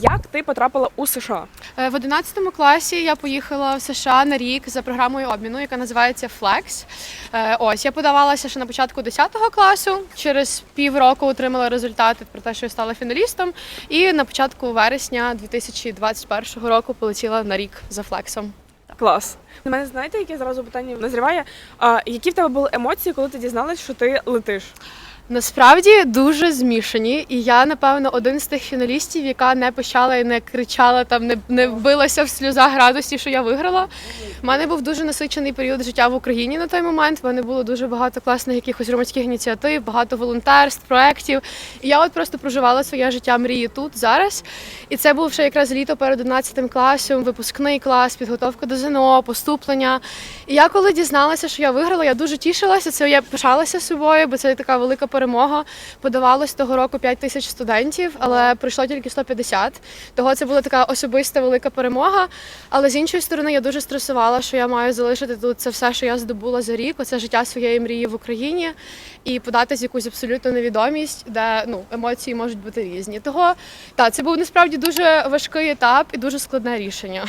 Як ти потрапила у США? Е, В 11 класі я поїхала в США на рік за програмою обміну, яка називається Flex. Е, Ось я подавалася ще на початку 10 класу. Через півроку отримала результати про те, що я стала фіналістом. І на початку вересня 2021 року полетіла на рік за флексом. Клас. У мене знаєте, яке зразу питання назріває? А, які в тебе були емоції, коли ти дізналась, що ти летиш? Насправді дуже змішані, і я напевно один з тих фіналістів, яка не почала і не кричала там, не, не билася в сльозах радості, що я виграла. У мене був дуже насичений період життя в Україні на той момент. У мене було дуже багато класних якихось громадських ініціатив, багато волонтерств, проєктів. І я от просто проживала своє життя мрії тут зараз. І це був ще якраз літо перед 11 класом, випускний клас, підготовка до ЗНО, поступлення. І я коли дізналася, що я виграла, я дуже тішилася. Це я пишалася собою, бо це така велика перемога. Подавалось того року 5 тисяч студентів, але прийшло тільки 150. Того це була така особиста велика перемога. Але з іншої сторони, я дуже стресувала, що я маю залишити тут це все, що я здобула за рік, оце життя своєї мрії в Україні, і податись якусь абсолютну невідомість, де ну емоції можуть бути різні. Того так, це був насправді дуже важкий етап і дуже складне рішення.